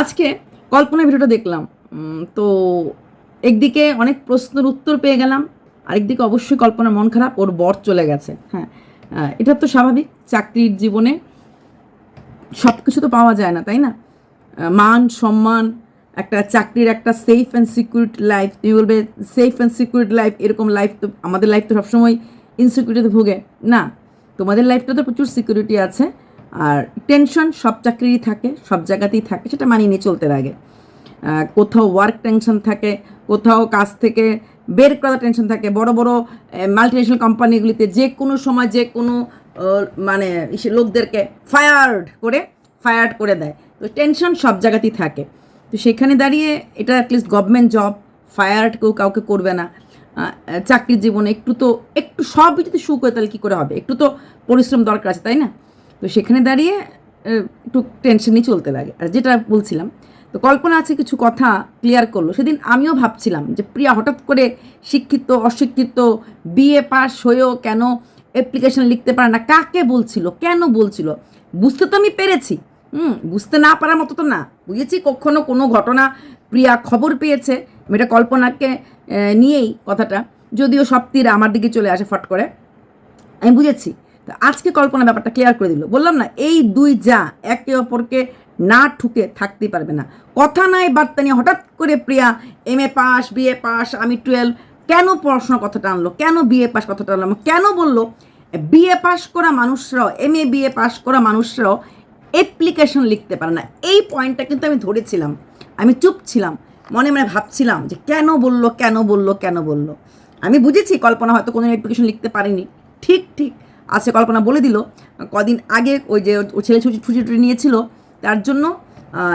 আজকে কল্পনা ভিডিওটা দেখলাম। তো একদিকে অনেক প্রশ্নের উত্তর পেয়ে গেলাম, আরেকদিকে অবশ্যই কল্পনা মন খারাপ, ওর বর চলে গেছে। হ্যাঁ এটা তো স্বাভাবিক, চাকরির জীবনে সব কিছু তো পাওয়া যায় না, তাই না? মান, সম্মান, একটা চাকরির একটা সেফ অ্যান্ড সিকিউরিটি লাইফ তুমি বলবে? সেফ অ্যান্ড সিকিউরিটি লাইফ এরকম লাইফ তো আমাদের লাইফ তো সবসময় ইনসিকিউরিটিতে ভোগে। না, তোমাদের লাইফটা তো প্রচুর সিকিউরিটি আছে। আর টেনশন সব চাকরিরই থাকে, সব জায়গাতেই থাকে, সেটা মানিয়ে নিয়ে চলতে লাগে। কোথাও ওয়ার্ক টেনশন থাকে, কোথাও কাজ থেকে বের করার টেনশন থাকে, বড় বড় মাল্টিনেশনাল কোম্পানিগুলিতে যে কোনো সময় যে কোনো মানে লোকদেরকে ফায়ার্ড করে ফায়ার্ড করে দেয়। তো টেনশন সব জায়গাতেই থাকে। তো সেখানে দাঁড়িয়ে এটা অ্যাটলিস্ট গভর্নমেন্ট জব ফায়ার্ড কেউ কাউকে করবে না। চাকরির জীবনে একটু তো, একটু সব যদি সুখ হয় তাহলে কী করে হবে? একটু তো পরিশ্রম দরকার আছে, তাই না? তো সেখানে দাঁড়িয়ে একটু টেনশনই চলতে লাগে। আর যেটা বলছিলাম, তো কল্পনা আছে কিছু কথা ক্লিয়ার করল। সেদিন আমিও ভাবছিলাম যে প্রিয়া হঠাৎ করে শিক্ষিত, অশিক্ষিত বিএ পাস হয়েও কেন অ্যাপ্লিকেশন লিখতে পারে না? কাকে বলছিল? কেন বলছিল? বুঝতে তো আমি পেরেছি। হুম, বুঝতে না পারার মতো তো না। বুঝেছি কখনো কোনো ঘটনা প্রিয়া খবর পেয়েছে। এটা কল্পনাকে নিয়েই কথাটা। যদিও সব আমার দিকে চলে আসে ফট করে। আমি বুঝেছি। আজকে কল্পনা ব্যাপারটা ক্লিয়ার করে দিল। বললাম না, এই দুই যা একে অপরকে না ঠুকে থাকতেই পারবে না। কথা নাই, বার্তা নিয়ে হঠাৎ করে Priya M A pass B A pass, আমি টুয়েলভ কেন পড়াশোনার কথাটা আনলো? কেন বিএ পাস কথাটা আনলো? কেন বলল? বিএ পাস করা মানুষরাও এম এ বিএ পাস করা মানুষরাও অ্যাপ্লিকেশন লিখতে পারে না। এই পয়েন্টটা কিন্তু আমি ধরেছিলাম। আমি চুপ ছিলাম, মনে মনে ভাবছিলাম যে কেন বলল কেন বলল কেন বলল? আমি বুঝেছি কল্পনা হয়তো কোনো অ্যাপ্লিকেশন লিখতে পারেনি। ঠিক ঠিক। আছে, কল্পনা বলে দিল, কদিন আগে ওই যে ও ছেলে ছুটি ছুটি টুটি নিয়েছিল, তার জন্য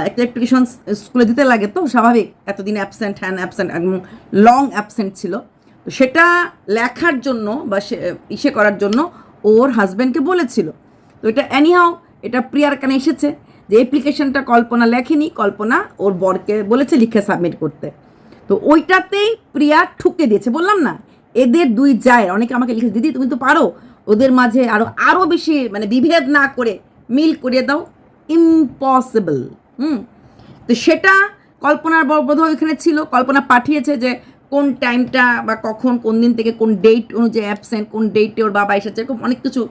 একটা অ্যাপ্লিকেশন স্কুলে দিতে লাগে তো, স্বাভাবিক, এতদিন অ্যাবসেন্ট হ্যান অ্যাবসেন্ট লং অ্যাবসেন্ট ছিল। তো সেটা লেখার জন্য বা সে, ইসে করার জন্য ওর হাজব্যান্ডকে বলেছিল। তো এটা অ্যানিহাও এটা প্রিয়ার কানে এসেছে যে অ্যাপ্লিকেশনটা কল্পনা লেখেনি, কল্পনা ওর বরকে বলেছে লিখে সাবমিট করতে। তো ওইটাতেই প্রিয়া ঠুকে দিয়েছে, বললাম না, এদের দুই যায়, অনেকে আমাকে লিখে, দিদি, তুমি তো পারো ওদের মাঝে আরও আরও বেশি মানে বিভেদ না করে মিল করিয়ে দাও। ইম্পসিবল হুম? তো সেটা কল্পনার বোধ ওইখানে ছিল। কল্পনা পাঠিয়েছে যে কোন টাইমটা বা কখন, কোন দিন থেকে কোন ডেট অনুযায়ী অ্যাবসেন্ট কোন ডেটে ওর বাবা এসেছে, এরকম অনেক কিছু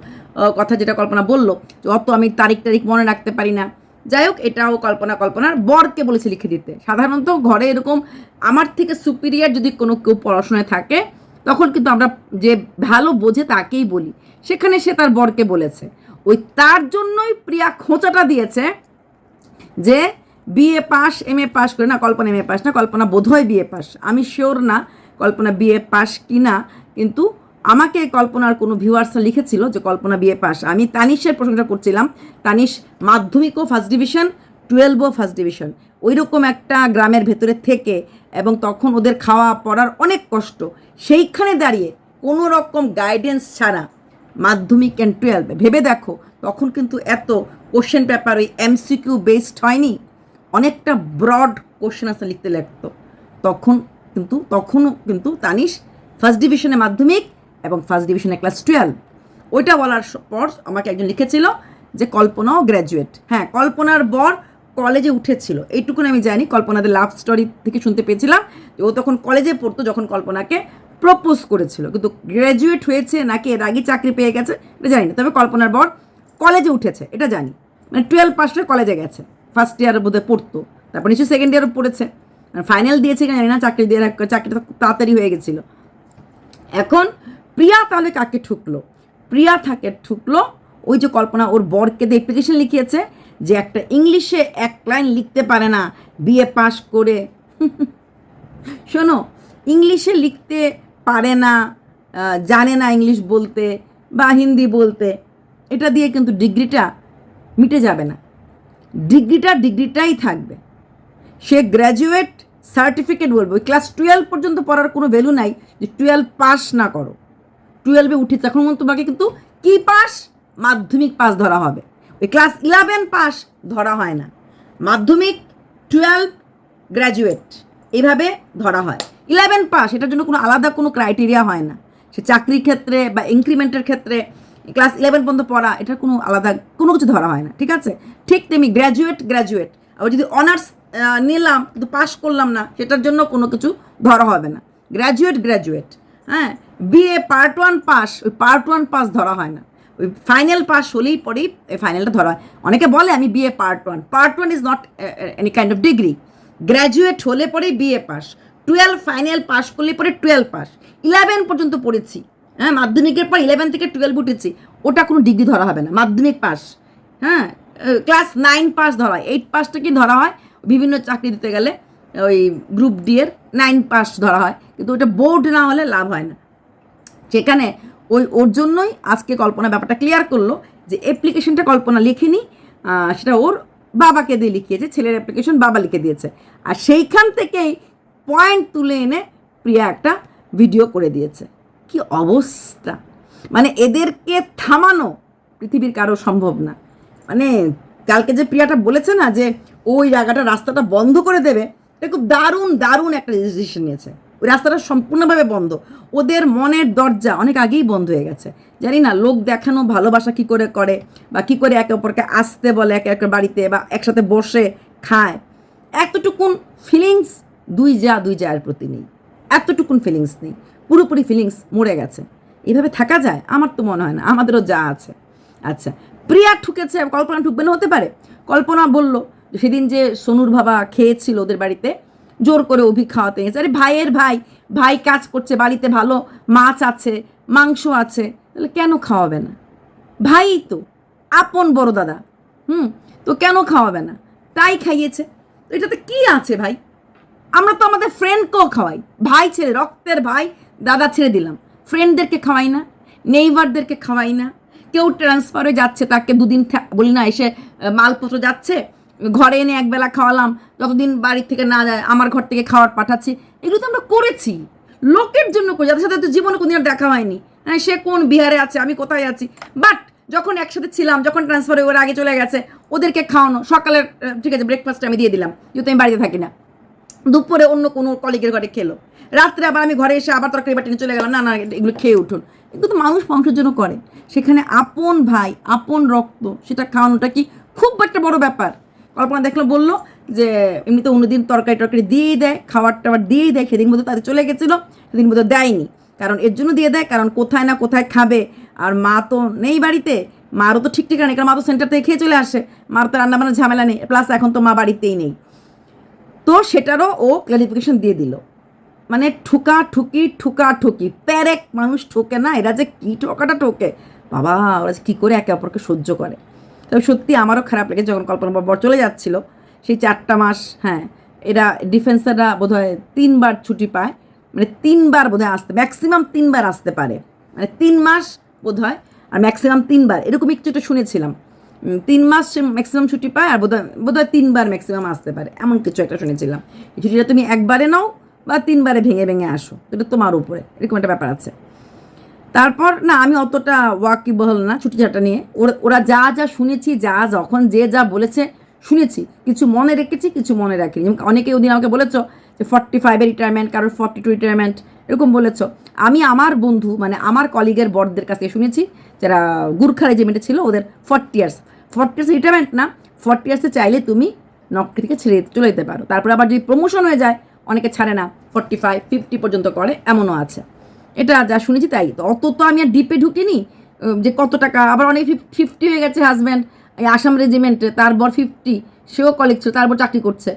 কথা যেটা কল্পনা বলল। অত আমি তারিখ তারিখ মনে রাখতে পারি না। যাই হোক, এটাও কল্পনা, কল্পনার বরকে বলেছে লিখে দিতে। সাধারণত ঘরে এরকম আমার থেকে সুপিরিয়ার যদি কোনো কেউ পড়াশোনায় থাকে তখন কিন্তু আমরা যে ভালো বোঝে তাকেই বলি। সেখানে সে তার বরকে বলেছে। ওই তার জন্যই প্রিয়া খোঁচাটা দিয়েছে যে B A pass M A pass করে না, কল্পনা এম এ পাস না, কল্পনা বোধহয় বিএ পাস। আমি শিওর না কল্পনা বিএ পাস কি না কিন্তু আমাকে কল্পনার কোনো ভিউয়ার্সরা লিখেছিল যে কল্পনা বিএ পাস। আমি তানিশের প্রশংসা করছিলাম। তানিশ মাধ্যমিকও ফার্স্ট ডিভিশন টুয়েলভও ফার্স্ট ডিভিশন। ওই রকম একটা গ্রামের ভেতরে থেকে এবং তখন ওদের খাওয়া পড়ার অনেক কষ্ট, সেইখানে দাঁড়িয়ে কোনো রকম গাইডেন্স ছাড়া মাধ্যমিক অ্যান্ড টুয়েলভ ভেবে দেখো, তখন কিন্তু এত কোশ্চেন পেপার ওই এমসিকিউ বেসড হয়নি, অনেকটা ব্রড কোশ্চেন আনসার লিখতে লাগতো। তখন কিন্তু, তখনও কিন্তু তানিশ ফার্স্ট ডিভিশনে মাধ্যমিক এবং ফার্স্ট ডিভিশনে ক্লাস টুয়েলভ ওইটা বলার পর আমাকে একজন লিখেছিল যে, কল্পনাও গ্র্যাজুয়েট হ্যাঁ কল্পনার বর কলেজে উঠেছিল। এইটুকুন আমি জানি, কল্পনাদের লাভ স্টোরি থেকে শুনতে পেয়েছিলাম যে ও তখন কলেজে পড়তো যখন কল্পনাকে প্রপোজ করেছিল। কিন্তু গ্র্যাজুয়েট হয়েছে নাকি এর আগে চাকরি পেয়ে গেছে, এটা জানি না। তবে কল্পনার বর কলেজে উঠেছে, এটা জানি। মানে টুয়েলভ পাসে কলেজে গেছে ফার্স্ট ইয়ার বোধহয় পড়তো। তারপর নিশ্চয়ই সেকেন্ড ইয়ারও পড়েছে। ফাইনাল দিয়েছে কিনা জানি না, চাকরি দিয়ে চাকরিটা তাড়াতাড়ি হয়ে গেছিল। এখন প্রিয়া তাহলে কাকে ঠুকলো? প্রিয়া থাকে ঠুকলো ওই যে কল্পনা ওর বরকে দিয়ে অ্যাপ্লিকেশন লিখিয়েছে যে একটা ইংলিশে এক লাইন লিখতে পারে না, বিএ পাস করে। শোনো, ইংলিশে লিখতে পারে না জানে না ইংলিশ বলতে বা হিন্দি বলতে, এটা দিয়ে কিন্তু ডিগ্রিটা মিটে যাবে না। ডিগ্রিটা ডিগ্রিটাই থাকবে। সে গ্র্যাজুয়েট সার্টিফিকেট বলবে। ক্লাস টুয়েলভ পর্যন্ত পড়ার কোনো ভ্যালু নাই যে টুয়েলভ পাস না করো। টুয়েলভে উঠে তখন তোমাকে কিন্তু কি পাস মাধ্যমিক পাস ধরা হবে। ক্লাস ইলেভেন পাস ধরা হয় না। মাধ্যমিক টুয়েলভ গ্র্যাজুয়েট এইভাবে ধরা হয়। ইলেভেন পাস এটার জন্য কোনো আলাদা কোনো ক্রাইটেরিয়া হয় না। সে চাকরির ক্ষেত্রে বা ইনক্রিমেন্টের ক্ষেত্রে ক্লাস ইলেভেন পর্যন্ত পড়া, এটার কোনো আলাদা কোনো কিছু ধরা হয় না, ঠিক আছে? ঠিক তেমনি গ্র্যাজুয়েট গ্র্যাজুয়েট আবার যদি অনার্স নিলাম, কিন্তু পাশ করলাম না, সেটার জন্য কোনো কিছু ধরা হবে না। গ্র্যাজুয়েট গ্র্যাজুয়েট হ্যাঁ B A part one pass ওই পার্ট ওয়ান পাস ধরা হয় না। ওই ফাইনাল পাস হলেই পরেই ফাইনালটা ধরা হয়। অনেকে বলে আমি B A part one part one is not any kind of degree graduate হলে পরেই B A pass twelve final pass করলে পরে টুয়েলভ পাস ইলেভেন পর্যন্ত পড়েছি। হ্যাঁ মাধ্যমিকের পর ইলেভেন থেকে টুয়েলভ উঠেছি। ওটা কোনো ডিগ্রি ধরা হবে না। মাধ্যমিক পাস হ্যাঁ ক্লাস নাইন পাস ধরা হয়। এইট পাসটা কি ধরা হয়? বিভিন্ন চাকরি দিতে গেলে ওই গ্রুপ ডি এর নাইন পাস ধরা হয়। কিন্তু ওটা বোর্ড না হলে লাভ হয় না। সেখানে ওই ওর জন্যই আজকে কল্পনা ব্যাপারটা ক্লিয়ার করল যে অ্যাপ্লিকেশনটা কল্পনা লিখেনি সেটা ওর বাবাকে দিয়ে লিখিয়েছে, ছেলের অ্যাপ্লিকেশন বাবা লিখে দিয়েছে। আর সেইখান থেকেই পয়েন্ট তুলে এনে প্রিয়া একটা ভিডিও করে দিয়েছে। কি অবস্থা? মানে এদেরকে থামানো পৃথিবীর কারও সম্ভব না। মানে কালকে যে প্রিয়াটা বলেছে না যে, ওই জায়গাটা রাস্তাটা বন্ধ করে দেবে, এটা খুব দারুণ দারুণ একটা ডিসিশন নিয়েছে। ওই রাস্তাটা সম্পূর্ণভাবে বন্ধ। ওদের মনের দরজা অনেক আগেই বন্ধ হয়ে গেছে। জানি না, লোক দেখানো, ভালোবাসা কি করে করে বা কি করে একে অপরকে আসতে বলে, একে একে বাড়িতে বা একসাথে বসে খায়। এতটুকুন ফিলিংস দুই যা, দুই যার প্রতি নেই। এতটুকুন ফিলিংস নেই। পুরোপুরি ফিলিংস মরে গেছে। এভাবে থাকা যায়? আমার তো মনে হয় না। আমাদেরও যা আছে। আচ্ছা প্রিয়া ঠুকেছে, কল্পনা ঠুকবে না, হতে পারে। কল্পনা বলল সেদিন যে সোনুর বাবা খেয়েছিল ওদের বাড়িতে জোর করে অভি খাওয়াতে গেছে আরে ভাইয়ের ভাই ভাই কাজ করছে, বাড়িতে ভালো, মাছ আছে, মাংস আছে, তাহলে কেন খাওয়াবে না? ভাই তো, আপন বড় দাদা, হুম, তো কেন খাওয়াবে না? তাই খাইয়েছে। তো এটাতে কি আছে ভাই? আমরা তো আমাদের ফ্রেন্ডকেও খাওয়াই। ভাই ছেড়ে, রক্তের ভাই, দাদা ছেড়ে দিলাম। ফ্রেন্ডদেরকে খাওয়াই না নেইবারদেরকে খাওয়াই না। কেউ ট্রান্সফারে যাচ্ছে, তাকে দুদিন বলি না, এসে মালপত্র যাচ্ছে ঘরে এনে একবেলা খাওয়ালাম, যতদিন বাড়ির থেকে না যায়, আমার ঘর থেকে খাবার পাঠাচ্ছি, এগুলো তো আমরা করেছি। লোকের জন্য করি যাদের সাথে তো জীবনে কোনদিন আর দেখা হয়নি। হ্যাঁ সে কোন বিহারে আছে, আমি কোথায় আছি? বাট যখন একসাথে ছিলাম, যখন ট্রান্সফার হয়ে ওরা আগে চলে গেছে, ওদেরকে খাওয়ানো, সকালের ঠিক আছে ব্রেকফাস্ট আমি দিয়ে দিলাম, যেহেতু আমি বাড়িতে থাকি না। দুপুরে অন্য কোনো কলিগের ঘরে খেলো। রাত্রে আবার আমি ঘরে এসে আবার তরকারি বাটি নিয়ে চলে গেলাম, না না, এগুলো খেয়ে উঠুন। এগুলো তো মানুষ মানুষের জন্য করে। সেখানে আপন ভাই, আপন রক্ত, সেটা খাওয়ানোটা কি খুব একটা বড় ব্যাপার। কল্পনা দেখল, বলল যে এমনিতে অন্যদিন তরকারি টরকারি দিয়েই দেয়, খাবার টাবার দিয়েই দেয়, সেদিন মধ্যে তাদের চলে গেছিল, সেদিন মধ্যে দেয়নি। কারণ এর জন্য দিয়ে দেয়, কারণ কোথায় না কোথায় খাবে। আর মা তো নেই বাড়িতে, মারও তো ঠিক ঠিকানা নেই, কারণ মা তো সেন্টার থেকে খেয়ে চলে আসে, মার তো রান্নাবান্নার ঝামেলা নেই প্লাস এখন তো মা বাড়িতেই নেই। তো সেটারও ও ক্লারিফিকেশন দিয়ে দিল। মানে ঠুকা ঠুকি ঠুকা ঠুকি প্যারেক মানুষ ঠোকে না, এরা যে কী ঠোকাটা ঠোকে, বাবা, ওরা কী করে একে অপরকে সহ্য করে। তবে সত্যি আমারও খারাপ লেগেছে যখন কল্পনা বর চলে যাচ্ছিল। সেই চারটা মাস হ্যাঁ এরা ডিফেন্সাররা বোধহয় তিনবার ছুটি পায়। মানে তিনবার বোধহয় আসতে ম্যাক্সিমাম তিনবার আসতে পারে। মানে তিন মাস বোধহয়, আর ম্যাক্সিমাম তিনবার। এরকম একটু একটা শুনেছিলাম। তিন মাস সে ম্যাক্সিমাম ছুটি পায়, আর বোধহয় বোধহয় তিনবার ম্যাক্সিমাম আসতে পারে। এমন কিছু একটা শুনেছিলাম। ছুটিটা তুমি একবারে নাও বা তিনবারে ভেঙে ভেঙে আসো। এটা তোমার উপরে। এরকম একটা ব্যাপার আছে। তারপর না, আমি অতটা ওয়াকিবহল না ছুটি ছাটা নিয়ে। ওরা ওরা যা যা শুনেছি, যা, যখন যে, যা বলেছে, শুনেছি। কিছু মনে রেখেছি, কিছু মনে রাখিনি। অনেকে ওদিন আমাকে বলেছ যে ফর্টি ফাইভের রিটায়ারমেন্ট কারোর ফর্টি টু রিটায়ারমেন্ট এরকম বলেছ। আমি আমার বন্ধু মানে আমার কলিগের বড়দের কাছ শুনেছি, যারা গুর্খা রেজিমেন্টে ছিল, ওদের forty years forty years retirement না ফর্টি ইয়ার্সে চাইলে তুমি নকরি থেকে ছেড়ে চলে যেতে পারো। তারপর আবার যদি প্রমোশন হয়ে যায়, অনেকে ছাড়ে না। ফর্টি ফাইভ ফিফটি পর্যন্ত করে, এমনও আছে। এটা যা শুনেছি তাই। অত তো আমি আর ডিপে ঢুকিনি যে কত টাকা, আবার অনেক ফিফটি হয়ে গেছে হাজব্যান্ড এই আসাম রেজিমেন্টে তারপর ফিফটি সেও কলেজ ছিল তারপর চাকরি করছে।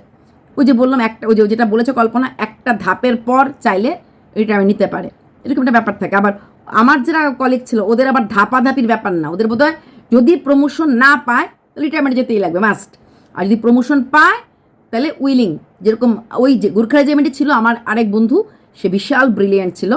ওই যে বললাম একটা, ওই যে যেটা বলেছে কল্পনা, একটা ধাপের পর চাইলে রিটায়ারমেন্ট নিতে পারে। এরকম একটা ব্যাপার থাকে। আবার আমার যারা কলিগ ছিল, ওদের আবার ধাপাধাপির ব্যাপার না। ওদের বোধহয় যদি প্রমোশন না পায়, তাহলে রিটায়ারমেন্ট যেতেই লাগবে মাস্ট আর যদি প্রমোশন পায়, তাহলে উইলিং যেরকম ওই যে গুর্খা রেজিমেন্টে ছিল, আমার আরেক বন্ধু, সে বিশাল ব্রিলিয়েন্ট ছিল।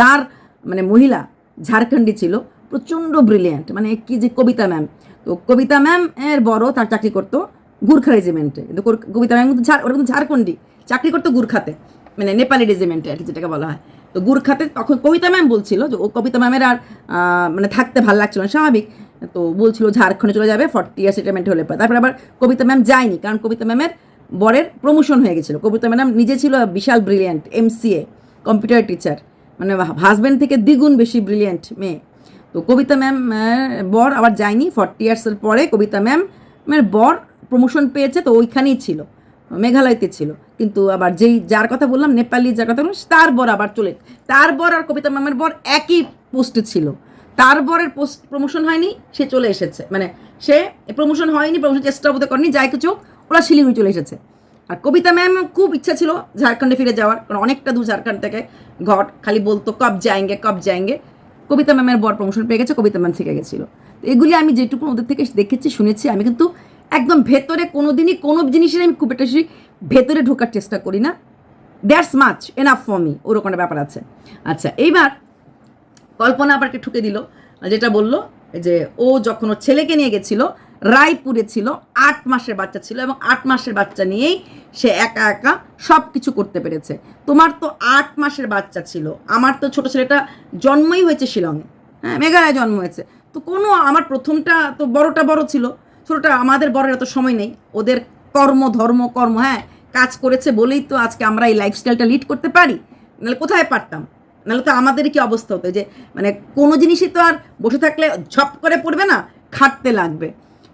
তার মানে মহিলা ঝাড়খণ্ডী ছিল, প্রচণ্ড ব্রিলিয়েন্ট মানে কি যে কবিতা ম্যাম তো কবিতা ম্যাম এর বড় তার চাকরি করতো গুর্খা রেজিমেন্টে কিন্তু কবিতা ম্যাম কিন্তু ঝাড় ওরা কিন্তু ঝাড়খণ্ডী, চাকরি করতো গুর্খাতে মানে নেপালি রেজিমেন্টে আর কি যেটাকে বলা হয়। তো গুর্খাতে তখন কবিতা ম্যাম বলছিল যে, ও কবিতা ম্যামের আর মানে থাকতে ভালো লাগছিল না, স্বাভাবিক। তো বলছিল ঝাড়খণ্ডে চলে যাবে ফর্টি ইয়ার্স রিটায়ারমেন্ট হলে পরে। তারপর আবার কবিতা ম্যাম যায়নি, কারণ কবিতা ম্যামের বরের প্রমোশন হয়ে গেছিল। কবিতা ম্যাম নিজে ছিল বিশাল ব্রিলিয়েন্ট এমসিএ কম্পিউটার টিচার মানে হাজব্যান্ড থেকে দ্বিগুণ বেশি ব্রিলিয়েন্ট মেয়ে। তো কবিতা ম্যাম বর আবার যায়নি ফর্টি ইয়ার্সের পরে কবিতা ম্যাম বর প্রমোশন পেয়েছে, তো ওইখানেই ছিল, মেঘালয়তে ছিল। কিন্তু আবার যেই, যার কথা বললাম, নেপালি যার কথা বললাম, তার বর আবার চলে, তার বর আর কবিতা ম্যামের বর একই পোস্টে ছিল। তার বরের পোস্ট প্রমোশন হয়নি, সে চলে এসেছে। মানে সে প্রমোশন হয়নি প্রমোশন চেষ্টা করেনি, যাই কিছু ওরা শিলিগুড়ি চলে এসেছে। আর কবিতা ম্যাম খুব ইচ্ছা ছিল ঝাড়খণ্ডে ফিরে যাওয়ার, কারণ অনেকটা দূর ঝাড়খণ্ড থেকে ঘট, খালি বলতো কব যায়েঙ্গে কব যায়েঙ্গে। কবিতা ম্যামের বর প্রমোশন পেয়ে গেছে, কবিতা ম্যাম থেকে গেছিল। তো এগুলি আমি যেটুকু ওদের থেকে দেখেছি, শুনেছি, আমি কিন্তু একদম ভেতরে কোনো দিনই কোনো জিনিসের আমি খুব একটা ভেতরে ঢোকার চেষ্টা করি না। That's much enough for me ওরকম একটা ব্যাপার আছে। আচ্ছা এইবার কল্পনা আবার ঠুকে দিল, যেটা বলল যে ও যখন ওর ছেলেকে নিয়ে গেছিল রায়পুরে ছিল, আট মাসের বাচ্চা ছিল এবং আট মাসের বাচ্চা নিয়েই সে একা একা সব কিছু করতে পেরেছে। তোমার তো আট মাসের বাচ্চা ছিল, আমার তো ছোট ছেলেটা জন্মই হয়েছে শিলংয়ে। হ্যাঁ মেঘালয় জন্ম হয়েছে। তো কোনো, আমার প্রথমটা তো বড়টা বড় ছিল, ছোটটা আমাদের বড়ের এত সময় নেই। ওদের কর্ম, ধর্ম, কর্ম হ্যাঁ কাজ করেছে বলেই তো আজকে আমরা এই লাইফস্টাইলটা লিড করতে পারি। নাহলে কোথায় পারতাম? নাহলে তো আমাদের কি অবস্থা হতো? যে মানে কোনো জিনিসই তো আর বসে থাকলে ঝপ করে পড়বে না, খাটতে লাগবে।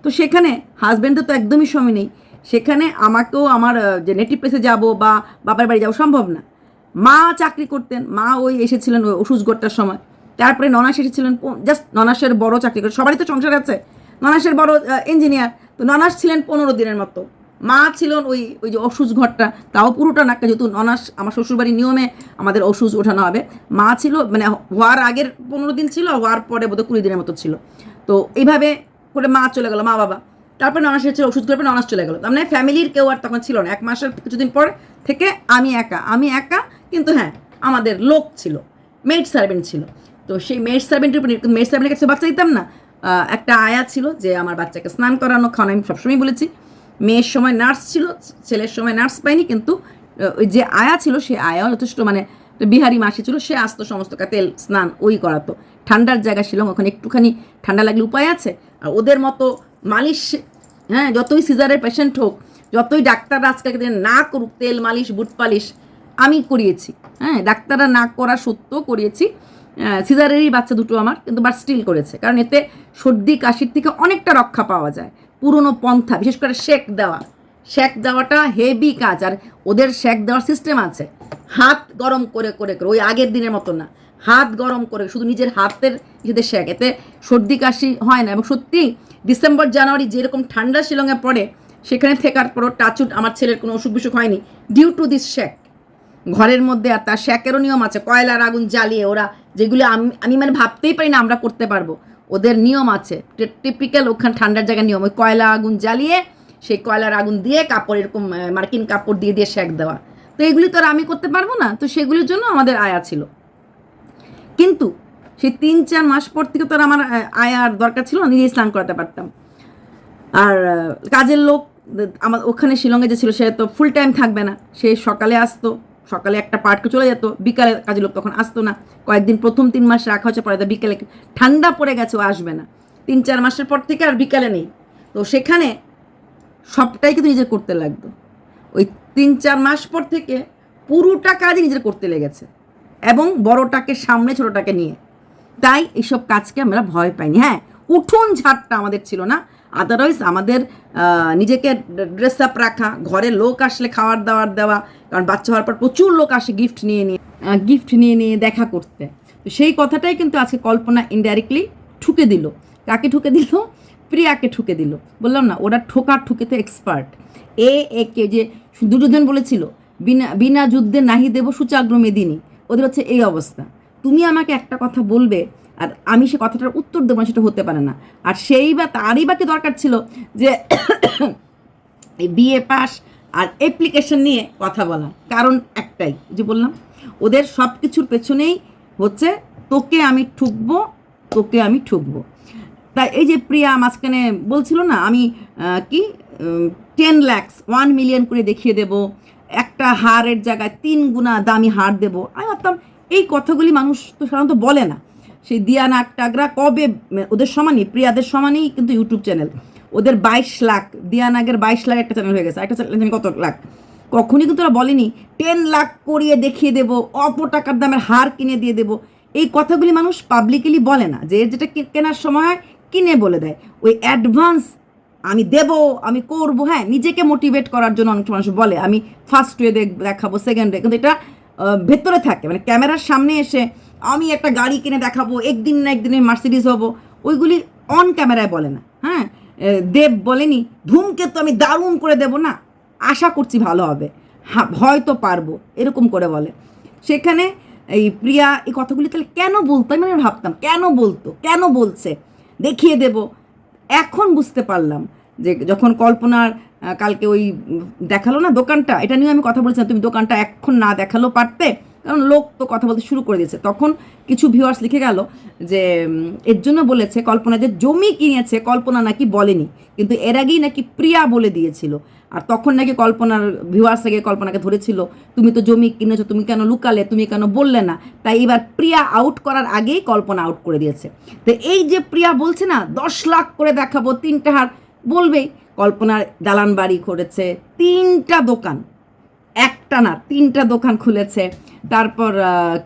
তো সেখানে হাজব্যান্ডের তো একদমই সময় নেই। সেখানে আমাকেও আমার যে নেটিভ প্লেসে যাব বা বাবার বাড়ি যাওয়া সম্ভব না। মা চাকরি করতেন, মা ওই এসেছিলেন ওই ওষুধ সময়। তারপরে ননাস এসেছিলেন জাস্ট ননাসের বড় চাকরি করে। সবারই তো সংসার আছে। ননাসের বড় ইঞ্জিনিয়ার তো ননাস ছিলেন পনেরো দিনের মতো। মা ছিলেন ওই ওই যে ওষুধ ঘরটা তাও পুরোটা না যেহেতু ননাস আমার শ্বশুরবাড়ির নিয়মে আমাদের ওষুধ ওঠানো হবে। মা ছিল মানে হওয়ার আগের পনেরো দিন ছিল, হওয়ার পরে বোধহয় কুড়ি দিনের মতো ছিল। তো এইভাবে করে মা চলে গেলো, মা বাবা। তারপরে ননাস এসেছিল ওষুধ করে ননাস চলে গেলো। তার মানে ফ্যামিলির কেউ আর তখন ছিল না। এক মাসের কিছুদিন পর থেকে আমি একা। আমি একা, কিন্তু হ্যাঁ আমাদের লোক ছিল। মেড সার্ভেন্ট ছিল। তো সেই মেড সার্ভেন্টের উপর মেড সার্ভেন্টের কাছে বাচ্চা দিতাম না। একটা আয়া ছিল যে আমার বাচ্চাকে স্নান করানো, খাওয়ানো, আমি সবসময় বলেছি। মেয়ের সময় নার্স ছিল, ছেলের সময় নার্স পাইনি, কিন্তু ওই যে আয়া ছিল, সে আয়াও যথেষ্ট মানে বিহারি মাসি ছিল, সে আসতো সমস্ত তেল, স্নান, ওই করাতো। ঠান্ডার জায়গা শিলং, ওখানে একটুখানি ঠান্ডা লাগলে উপায় আছে? আর ওদের মতো মালিশ হ্যাঁ যতই সিজারের পেশেন্ট হোক, যতই ডাক্তার আজকালকে না করুক তেল মালিশ, বুট পালিশ, আমি করিয়েছি। হ্যাঁ ডাক্তাররা না করা সত্ত্বেও করিয়েছি। সিজারেরই বাচ্চা দুটো আমার, কিন্তু বাট স্টিল করেছে। কারণ এতে সর্দি, কাশির থেকে অনেকটা রক্ষা পাওয়া যায়। পুরনো পন্থা, বিশেষ করে শেক দেওয়া। শেক দেওয়াটা হেভি কাজ, আর ওদের শেক দেওয়ার সিস্টেম আছে। হাত গরম করে করে করে, ওই আগের দিনের মতো না। হাত গরম করে, শুধু নিজের হাতের নিজেদের শেক এতে সর্দি, কাশি হয় না। এবং সত্যি, ডিসেম্বর, জানুয়ারি যেরকম ঠান্ডা শিলংয়ে পড়ে, সেখানে থেকার পরও টাচুট আমার ছেলের কোনো অসুখ বিসুখ হয়নি। ডিউ টু দিস শেক ঘরের মধ্যে আর তার শ্যাকেরও নিয়ম আছে। কয়লার আগুন জ্বালিয়ে ওরা যেগুলো আমি আমি মানে ভাবতেই পারি না আমরা করতে পারব। ওদের নিয়ম আছে। টিপিক্যাল ওখানে ঠান্ডার জায়গায় নিয়ম। ওই কয়লা আগুন জ্বালিয়ে, সেই কয়লার আগুন দিয়ে কাপড় এরকম মার্কিন কাপড় দিয়ে দিয়ে শ্যাক দেওয়া। তো এগুলি তো আর আমি করতে পারব না। তো সেগুলির জন্য আমাদের আয়া ছিল। কিন্তু সেই তিন চার মাস পর থেকে তো আর আমার আহ, আয়ার দরকার ছিল না, নিজেই স্নান করাতে পারতাম। আর কাজের লোক আমার ওখানে শিলংয়ে যে ছিল সে তো ফুল টাইম থাকবে না। সে সকালে আসতো সকালে একটা পার্টকে চলে যেত বিকালে কাজের লোক তখন আসতো না। কয়েকদিন প্রথম তিন মাস রাখা হচ্ছে পরে তো বিকেলে ঠান্ডা পড়ে গেছে ও আসবে না। তিন চার মাসের পর থেকে আর বিকালে নেই। তো সেখানে সবটাই কিন্তু নিজের করতে লাগতো। ওই তিন চার মাস পর থেকে পুরোটা কাজই নিজের করতে লেগেছে। এবং বড়টাকে সামনে, ছোটোটাকে নিয়ে। তাই এইসব কাজকে আমরা ভয় পাইনি। হ্যাঁ উঠোন ঝাড়টা আমাদের ছিল না। আদারওয়াইজ আমাদের নিজেকে ড্রেস আপ রাখা, ঘরে লোক আসলে খাওয়ার দাওয়ার দেওয়া, কারণ বাচ্চা হওয়ার পর প্রচুর লোক আসে গিফট নিয়ে নিয়ে গিফট নিয়ে নিয়ে দেখা করতে। তো সেই কথাটাই কিন্তু আজকে কল্পনা ইনডাইরেক্টলি ঠুকে দিল। কাকে ঠুকে দিল? প্রিয়াকে ঠুকে দিল। বললাম না, ওরা ঠোকা ঠুকেতে এক্সপার্ট এ একে যে দুর্যোধন বলেছিল, বিনা বিনা যুদ্ধে নাহি দেব সুচাগ্র মেদিনী। ওদের হচ্ছে এই অবস্থা। তুমি আমাকে একটা কথা বলবে আর আমি সে কথাটার উত্তর দেবো সেটা হতে পারে না। আর সেই বা তারই বা কি দরকার ছিল যে বিএ পাস আর অ্যাপ্লিকেশন নিয়ে কথা বলা। কারণ একটাই, যে বললাম, ওদের সব কিছুর পেছনেই হচ্ছে তোকে আমি ঠুকবো, তোকে আমি ঠুকবো। তাই এই যে প্রিয়া মাঝখানে বলছিল না, আমি কি টেন ল্যাক্স ওয়ান মিলিয়ন করে দেখিয়ে দেব একটা হারের জায়গায় তিন গুণা দামি হার দেব। আমি ভাবতাম, এই কথাগুলি মানুষ তো সাধারণত বলে না। সেই দিয়া নাগটাগরা কবে, ওদের সমানই, প্রিয়াদের সমানই কিন্তু ইউটিউব চ্যানেল। ওদের বাইশ লাখ দিয়া নাগের বাইশ লাখ একটা চ্যানেল হয়ে গেছে। একটা চ্যানেল কত লাখ। কখনই কিন্তু ওরা বলেনি, টেন লাখ করিয়ে দেখিয়ে দেবো অত টাকার দামের হার কিনে দিয়ে দেবো। এই কথাগুলি মানুষ পাবলিকলি বলে না। যে যেটা কেনার সময় কিনে বলে দেয়। ওই অ্যাডভান্স আমি দেব, আমি করব হ্যাঁ নিজেকে মোটিভেট করার জন্য অনেক মানুষ বলে। আমি ফার্স্ট ওয়ে দেখাবো সেকেন্ড কিন্তু এটা ভেতরে থাকে। মানে ক্যামেরার সামনে এসে আমি একটা গাড়ি কিনে দেখাবো, একদিন না একদিনে মার্সিডিস হব। ওইগুলি অন ক্যামেরায় বলে না হ্যাঁ? দেব বলেনি ধূমকেতু আমি দারুণ করে দেব না? আশা করছি ভালো হবে। হ্যাঁ হয়তো পারব, এরকম করে বলে। সেখানে এই প্রিয়া, এই কথাগুলি তাহলে কেন বলতো? আমি ভাবতাম, কেন বলতো? কেন বলছে? দেখিয়ে দেব। এখন বুঝতে পারলাম যে যখন কল্পনার কালকে ওই দেখাল না দোকানটা, এটা নিয়ে আমি কথা বলছিলাম, তুমি দোকানটা এখন না দেখাল পারতে। কারণ লোক তো কথা বলতে শুরু করে দিয়েছে। তখন কিছু ভিউয়ার্স লিখে গেল যে এর জন্য বলেছে, কল্পনা যে জমি কিনেছে, কল্পনা নাকি বলেনি। কিন্তু এর আগেই নাকি প্রিয়া বলে দিয়েছিল। আর তখন নাকি কল্পনার ভিউয়ার্স থেকে কল্পনাকে ধরেছিল, তুমি তো জমি কিনেছো, তুমি কেন লুকালে, তুমি কেন বললে না? তাই এবার প্রিয়া আউট করার আগেই কল্পনা আউট করে দিয়েছে। তো এই যে প্রিয়া বলছে না, দশ লাখ করে দেখাবো, তিনটা হার, বলবেই। কল্পনার দালান বাড়ি করেছে তিনটা দোকান। একটা না, তিনটা দোকান খুলেছে। তারপর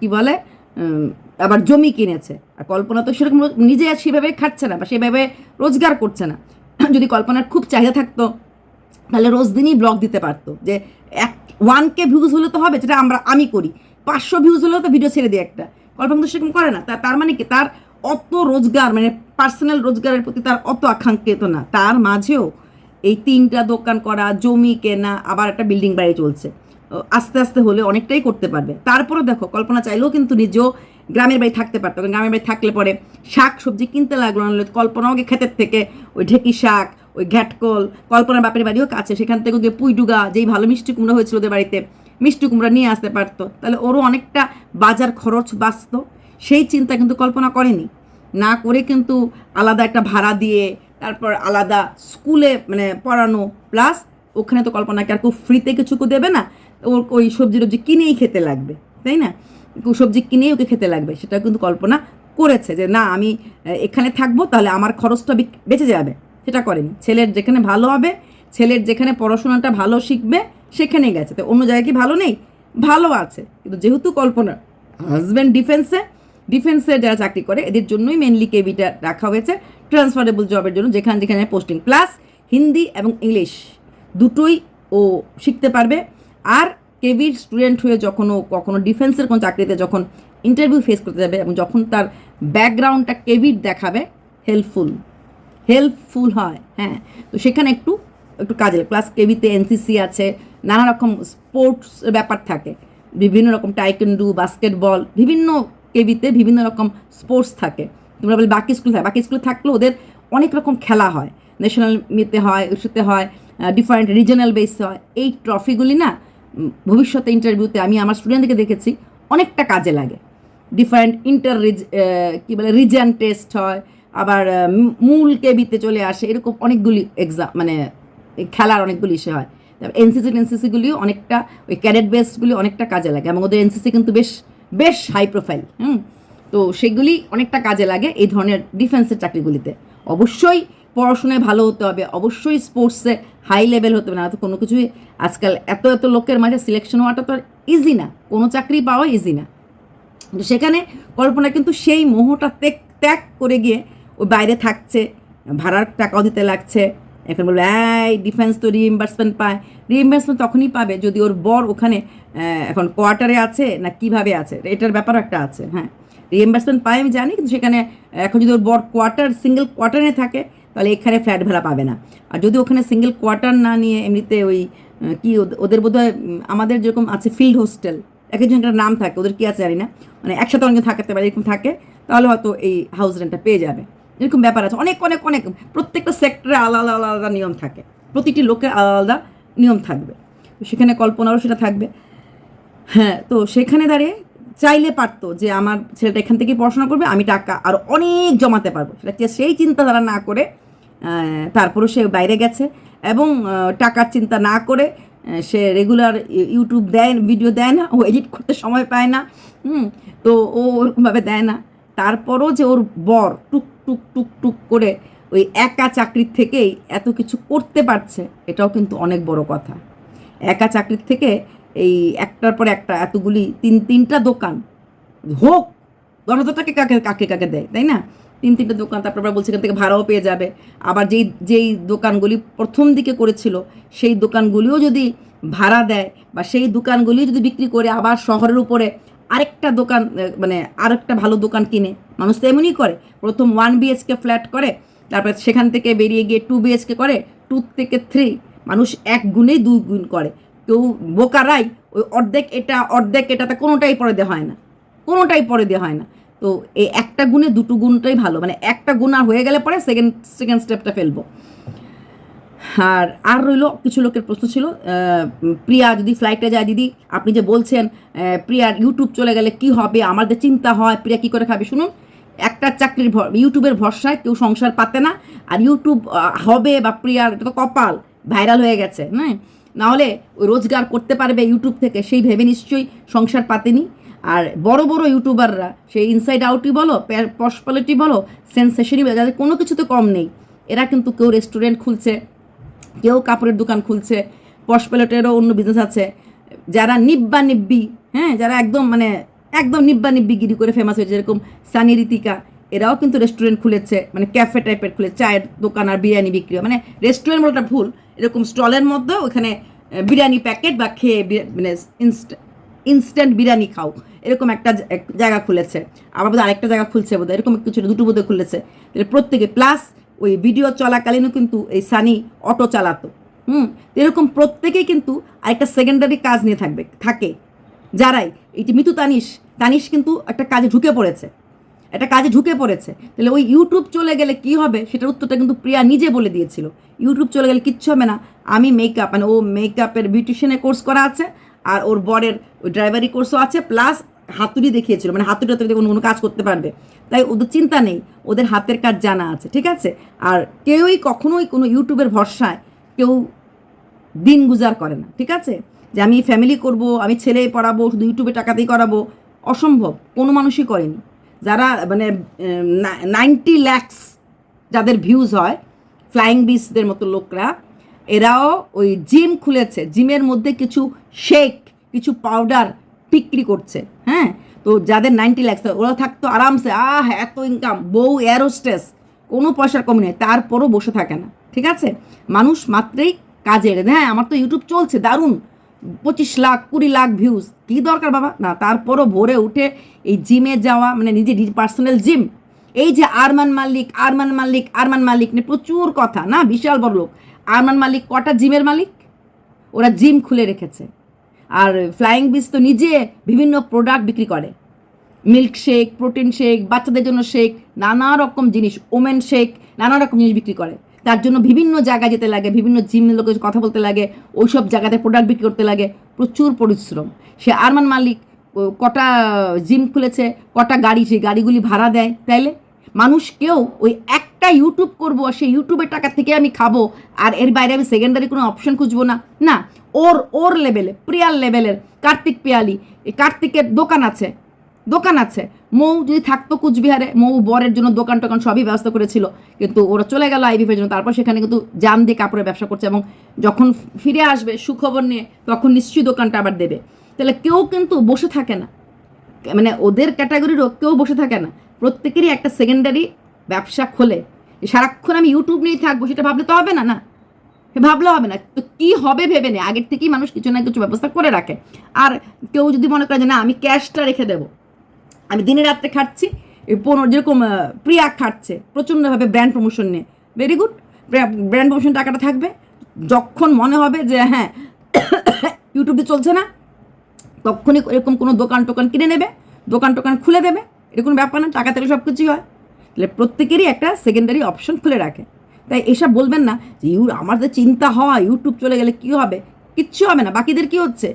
কি বলে আবার জমি কিনেছে। আর কল্পনা তো সেরকম নিজে সেভাবে খাচ্ছে না বা সেভাবে রোজগার করছে না। যদি কল্পনার খুব চাহিদা থাকতো, তাহলে রোজ দিনই ব্লগ দিতে পারতো। যে এক ওয়ান কে ভিউজ হলে তো হবে, যেটা আমরা, আমি করি। পাঁচশো ভিউজ হলেও তো ভিডিও ছেড়ে দিই একটা। কল্পনা তো সেরকম করে না। তার মানে কি? তার অত রোজগার মানে পার্সোনাল রোজগারের প্রতি তার অত আকাঙ্ক্ষিত না। তার মাঝেও এই তিনটা দোকান করা, জমি কেনা, আবার একটা বিল্ডিং বাড়ি চলছে। আস্তে আস্তে হলে অনেকটাই করতে পারবে। তারপরেও দেখো, কল্পনা চাইলেও কিন্তু নিজেও গ্রামের বাড়ি থাকতে পারতো। গ্রামের বাড়ি থাকলে পরে শাক, সবজি কিনতে লাগল না কল্পনাও গিয়ে ক্ষেতের থেকে ওই ঢেকি শাক, ওই ঘ্যাটকল কল্পনার বাপের বাড়িও কাছে। সেখান থেকে গিয়ে পুইডুগা যেই ভালো মিষ্টি কুমড়া হয়েছিল ওদের বাড়িতে, মিষ্টি কুমড়া নিয়ে আসতে পারতো। তাহলে ওরও অনেকটা বাজার খরচ বাঁচত। সেই চিন্তা কিন্তু কল্পনা করেনি। না করে কিন্তু আলাদা একটা ভাড়া দিয়ে, তারপর আলাদা স্কুলে মানে পড়ানো, প্লাস ওখানে তো কল্পনাকে আর কেউ ফ্রিতে কিছু দেবে না। ওর ওই সবজি টবজি কিনেই খেতে লাগবে, তাই না? সবজি কিনেই ওকে খেতে লাগবে, সেটা কিন্তু কল্পনা করেছে যে না, আমি এখানে থাকব, তাহলে আমার খরচটা বেঁচে যাবে। সেটা করেনি। ছেলের যেখানে ভালো হবে, ছেলের যেখানে পড়াশোনাটা ভালো শিখবে, সেখানেই গেছে। তো অন্য জায়গায় কি ভালো নেই? ভালো আছে। কিন্তু যেহেতু কল্পনা হাজব্যান্ড ডিফেন্সে ডিফেন্সে যারা চাকরি করে, এদের জন্যই মেনলি কেবিটা রাখা হয়েছে ট্রান্সফারেবল জবের জন্য, যেখানে যেখানে পোস্টিং প্লাস হিন্দি এবং ইংলিশ দুটোই ও শিখতে পারবে। আর কেবির স্টুডেন্ট হয়ে যখন ও কখনো ডিফেন্সের কোনো চাকরিতে যখন ইন্টারভিউ ফেস করতে যাবে এবং যখন তার ব্যাকগ্রাউন্ডটা কেবির দেখাবে হেল্পফুল হেল্পফুল হয় হ্যাঁ। তো সেখানে একটু একটু কাজে প্লাস কেবিতে এনসিসি আছে, নানা রকম স্পোর্টস ব্যাপার থাকে। বিভিন্ন রকম টাইকেন্ডু বাস্কেটবল বিভিন্ন কেবিতে বিভিন্ন রকম স্পোর্টস থাকে। তোমরা বলে বাকি স্কুল থাকে। বাকি স্কুলে থাকলেও ওদের অনেক রকম খেলা হয়। ন্যাশনাল মিতে হয় ইস্যুতে হয় ডিফারেন্ট রিজনাল বেসে হয়। এই ট্রফিগুলি না ভবিষ্যতে ইন্টারভিউতে আমি আমার স্টুডেন্টদেরকে দেখেছি, অনেকটা কাজে লাগে। ডিফারেন্ট ইন্টার রিজ কী বলে রিজন টেস্ট হয়, আবার মূল কেবিতে চলে আসে, এরকম অনেকগুলি এক্সাম মানে খেলার অনেকগুলি ইসে হয়। এনসিসি টেনসিসিগুলিও অনেকটা, ওই ক্যাডেট বেসগুলি অনেকটা কাজে লাগে, এবং ওদের এনসিসি কিন্তু বেশ বেশ হাই প্রোফাইল হুম? তো সেগুলি অনেকটা কাজে লাগে এই ধরনের ডিফেন্সের চাকরিগুলিতে। অবশ্যই পড়াশোনায় ভালো হতে হবে, অবশ্যই স্পোর্টসে হাই লেভেল হতে হবে, না তো কোনো কিছুই আজকাল এত এত লোকের মাঝে সিলেকশন হওয়াটা তো আর ইজি না, কোনো চাকরি পাওয়া ইজি না। তো সেখানে কল্পনা কিন্তু সেই মোহটা ত্যাগ ত্যাগ করে গিয়ে ওই বাইরে থাকছে, ভাড়ার টাকাও দিতে লাগছে। এখন বলবে, এই ডিফেন্স তো রিএম্বার্সমেন্ট পায়। রিইম্বার্সমেন্ট তখনই পাবে যদি ওর বর ওখানে এখন কোয়ার্টারে আছে না কীভাবে আছে? এটার ব্যাপারও একটা আছে হ্যাঁ। রিইম্বার্সমেন্ট পায়, আমি জানি, কিন্তু সেখানে, এখন যদি ওর বর কোয়ার্টার সিঙ্গেল কোয়ার্টারে থাকে, তাহলে এখানে ফ্ল্যাট ভাড়া পাবে না। আর যদি ওখানে সিঙ্গেল কোয়ার্টার না নিয়ে এমনিতে ওই কি ওদের- বোধহয় আমাদের যেরকম আছে ফিল্ড হোস্টেল এক একজনের নাম থাকে, ওদের কি আছে জানি না মানে একসাথে অনেক থাকতে পারে, এরকম থাকে, তাহলে হয়তো এই হাউস রেন্টটা পেয়ে যাবে। এরকম ব্যাপার আছে, অনেক অনেক অনেক, প্রত্যেকটা সেক্টরে আলাদা আলাদা নিয়ম থাকে, প্রতিটি লোকের আলাদা নিয়ম থাকবে। সেখানে কল্পনারও সেটা থাকবে। হ্যাঁ তো সেখানে দাঁড়িয়ে চাইলে পারতো যে আমার ছেলেটা এখান থেকে পড়াশোনা করবে, আমি টাকা আর অনেক জমাতে পারব। সেটা সেই চিন্তাধারা না করে তারপরও সে বাইরে গেছে এবং টাকার চিন্তা না করে সে রেগুলার ইউটিউব দেয় ভিডিও দেয় না, ও এডিট করতে সময় পায় না, হুম, তো ও ওরকমভাবে দেয় না। তারপরও যে ওর বর টুক টুক টুক টুক করে ওই একা চাকরির থেকেই এত কিছু করতে পারছে, এটাও কিন্তু অনেক বড় কথা। একা চাকরির থেকে এই একটার পর একটা এতগুলি তিন, তিনটা দোকান। হোক দশ কাকে কাকে কাকে দেয়, তাই না? তিন, তিনটে দোকান, তারপর আবার বলছে, এখান থেকে ভাড়াও পেয়ে যাবে। আবার যেই যেই দোকানগুলি প্রথম দিকে করেছিল, সেই দোকানগুলিও যদি ভাড়া দেয় বা সেই দোকানগুলি যদি বিক্রি করে আবার শহরের উপরে আরেকটা দোকান মানে আরেকটা ভালো দোকান কিনে, মানুষ তো এমনই করে। প্রথম ওয়ান বিএচকে ফ্ল্যাট করে, তারপর সেখান থেকে বেরিয়ে গিয়ে টু বিএচকে করে টু থেকে থ্রি মানুষ এক গুণেই দুই গুণ করে। কেউ বোকারাই ওই অর্ধেক এটা, অর্ধেক এটাতে কোনোটাই পরে দেওয়া হয় না। কোনোটাই পরে দেওয়া হয় না। তো এই একটা গুণে দুটো গুণটাই ভালো। মানে একটা গুণ আর হয়ে গেলে পরে সেকেন্ড সেকেন্ড স্টেপটা ফেলব। আর আর রইল কিছু লোকের প্রশ্ন ছিল প্রিয়া যদি ফ্লাইটে যায়, দিদি, আপনি যে বলছেন প্রিয়ার ইউটিউব চলে গেলে কি হবে? আমাদের চিন্তা হয়, প্রিয়া কি করে খাবে? শুনুন, একটা চাকরির ইউটিউবের ভরসায় কেউ সংসার পাতে না, আর ইউটিউব হবে বা প্রিয়ার এটা তো কপাল ভাইরাল হয়ে গেছে হ্যাঁ? নাহলে রোজগার করতে পারবে ইউটিউব থেকে, সেই ভেবে নিশ্চয়ই সংসার পাতেনি। আর বড় বড় ইউটিউবাররা সেই ইনসাইড আউটই বলো পসপালিটি বলো সেন্সেশনই বলো, যাদের কোনো কিছুতে কম নেই, এরা কিন্তু কেউ রেস্টুরেন্ট খুলছে, কেউ কাপড়ের দোকান খুলছে পশ প্যালেটেরও অন্য বিজনেস আছে। যারা নিব্বা নিব্বি হ্যাঁ যারা একদম মানে একদম নিব্বা নিব্বি গিরি করে ফেমাস হয়েছে, যেরকম সানি রীতিকা এরাও কিন্তু রেস্টুরেন্ট খুলেছে মানে ক্যাফে টাইপের খুলে চায়ের দোকান আর বিরিয়ানি বিক্রি হয়। মানে রেস্টুরেন্ট বলটা ভুল, এরকম স্টলের মধ্যে ওখানে বিরিয়ানি প্যাকেট বা খেয়ে মানে ইনস্ট্যান্ট বিরিয়ানি খাও, এরকম একটা জায়গা খুলেছে। আবার বোধহয় আরেকটা জায়গা খুলছে বোধহয়, এরকম কিছু দুটো বোধহয় খুলেছে। তাহলে প্রত্যেকে প্লাস ওই ভিডিও চলাকালীনও কিন্তু এই সানি অটো চালাতো, হুম? এরকম প্রত্যেকেই কিন্তু আরেকটা সেকেন্ডারি কাজ নিয়ে থাকবে, থাকে। যারাই, এই যে মিতু তানিশ তানিশ কিন্তু একটা কাজে ঢুকে পড়েছে। একটা কাজে ঢুকে পড়েছে। তাহলে ওই ইউটিউব চলে গেলে কি হবে? সেটার উত্তরটা কিন্তু প্রিয়া নিজে বলে দিয়েছিল। ইউটিউব চলে গেলে কিচ্ছু হবে না। আমি মেকআপ মানে ও মেকআপের বিউটিশিয়ানের কোর্স করা আছে, আর ওর বরের ওই ড্রাইভারি কোর্সও আছে প্লাস হাতুড়ি দেখিয়েছিল। মানে হাতুড়ি হাতুড়ি কোনো কোনো কাজ করতে পারবে। তাই ওদের চিন্তা নেই। ওদের হাতের কাজ জানা আছে, ঠিক আছে? আর কেউই কখনোই কোনো ইউটিউবের ভরসায় কেউ দিন গুজার করে না, ঠিক আছে? যে আমি ফ্যামিলি করব, আমি ছেলে পড়াবো, শুধু ইউটিউবে টাকাতেই করাবো, অসম্ভব। কোনো মানুষই করেনি। যারা মানে নাইনটি ল্যাক্স যাদের ভিউজ হয় ফ্লাইং বিচদের মতো লোকরা, এরাও ওই জিম খুলেছে। জিমের মধ্যে কিছু শেক কিছু পাউডার বিক্রি করছে হ্যাঁ? তো যাদের নাইনটি ল্যাক্স ওরা থাকতো আরামসে, আহ, এত ইনকাম বউ এয়ারোস্টেস কোনো পয়সার কমি নেই, তারপরও বসে থাকে না, ঠিক আছে? মানুষ মাত্রেই কাজের হ্যাঁ আমার তো ইউটিউব চলছে, দারুণ। পঁচিশ লাখ, কুড়ি লাখ ভিউজ কী দরকার বাবা? না, তারপরও ভোরে উঠে এই জিমে যাওয়া মানে নিজে পার্সোনাল জিম এই যে আরমান মালিক আরমান মালিক আরমান মালিক নিয়ে প্রচুর কথা, না? বিশাল বড় লোক। আরমান মালিক কটা জিমের মালিক? ওরা জিম খুলে রেখেছে। আর ফ্লাইং বিচ তো নিজে বিভিন্ন প্রোডাক্ট বিক্রি করে। মিল্ক শেক প্রোটিন শেক বাচ্চাদের জন্য শেক নানা রকম জিনিস ওমেন শেক নানা রকম জিনিস বিক্রি করে। তার জন্য বিভিন্ন জায়গায় যেতে লাগে, বিভিন্ন জিম লোকের কথা বলতে লাগে ওই সব জায়গাতে প্রোডাক্ট বিক্রি করতে লাগে, প্রচুর পরিশ্রম। সে আরমান মালিক কটা জিম খুলেছে, কটা গাড়ি, সেই গাড়িগুলি ভাড়া দেয়, তাইলে? মানুষ কেউ ওই একটা ইউটিউব করব আর সেই ইউটিউবের টাকা থেকে আমি খাব, আর এর বাইরে আমি সেকেন্ডারি কোনো অপশন খুঁজবো না। না, ওর ওর লেভেলে প্রিয়ার লেভেলের কার্তিক পিয়ালি কার্তিকের দোকান আছে দোকান আছে। মৌ যদি থাকতো কুচবিহারে, মৌ বরের জন্য দোকান টোকান সবই ব্যবস্থা করেছিল। কিন্তু ওরা চলে গেল আইভিফের জন্য। তারপর সেখানে কিন্তু জান দিয়ে কাপড়ের ব্যবসা করছে এবং যখন ফিরে আসবে সুখবর নিয়ে, তখন নিশ্চয়ই দোকানটা আবার দেবে। তাহলে কেউ কিন্তু বসে থাকে না। মানে ওদের ক্যাটাগরিরও কেউ বসে থাকে না। প্রত্যেকেরই একটা সেকেন্ডারি ব্যবসা খোলে। সারাক্ষণ আমি ইউটিউব নিয়েই থাকব, সেটা ভাবলে তো হবে না না? ভাবলে হবে না। তো কি হবে ভেবে নেই আগের থেকেই মানুষ কিছু না কিছু ব্যবস্থা করে রাখে। আর কেউ যদি মনে করে যে, না, আমি ক্যাশটা রেখে দেবো। আমি দিনে রাত্রে খাটছি পনেরো, যেরকম প্রিয়া খাটছে প্রচণ্ডভাবে ব্র্যান্ড প্রমোশন নিয়ে। ভেরি গুড ব্র্যান্ড প্রমোশন টাকাটা থাকবে। যখন মনে হবে যে হ্যাঁ ইউটিউবে চলছে না, তখনই এরকম কোনো দোকান টোকান কিনে নেবে, দোকান টোকান খুলে দেবে এরকম ব্যাপার না, টাকা থেকে সব কিছুই হয়। তাহলে প্রত্যেকেরই একটা সেকেন্ডারি অপশন খুলে রাখে। তাই এসব বলবেন না যে, ইউ, আমাদের চিন্তা হয় ইউটিউব চলে গেলে কী হবে? কিচ্ছু হবে না, বাকিদের কি হচ্ছে?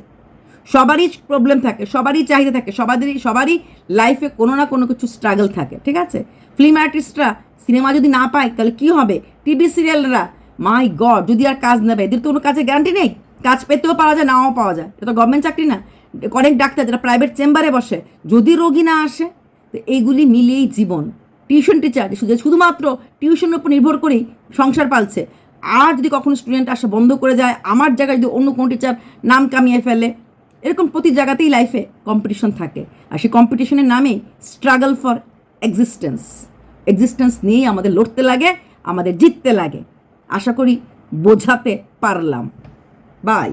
সবারই প্রবলেম থাকে, সবারই চাহিদা থাকে সবারই সবারই লাইফে কোনো না কোনো কিছু স্ট্রাগল থাকে, ঠিক আছে? ফিল্ম আর্টিস্টরা সিনেমা যদি না পায়, তাহলে কি হবে? টিভি সিরিয়ালরা মাই গড যদি আর কাজ নেবে এদের তো কোনো কাজের গ্যারান্টি নেই। কাজ পেতেও পাওয়া যায়, নাও পাওয়া যায়। এটা তো গভর্নমেন্ট চাকরি না। অনেক ডাক্তার যারা প্রাইভেট চেম্বারে বসে, যদি রোগী না আসে, তো এইগুলি মিলিয়েই জীবন। টিউশন টিচার শুধু শুধুমাত্র টিউশনের উপর নির্ভর করেই সংসার পালছে। আর যদি কখনো স্টুডেন্ট আসা বন্ধ করে যায়, আমার জায়গায় যদি অন্য কোনো টিচার নাম কামিয়ে ফেলে এরকম প্রতি জায়গাতেই লাইফে কম্পিটিশন থাকে। আর সেই কম্পিটিশনের নামেই স্ট্রাগল ফর এক্সিস্টেন্স এক্সিস্টেন্স নিয়েই আমাদের লড়তে লাগে, আমাদের জিততে লাগে। আশা করি বোঝাতে পারলাম। বাই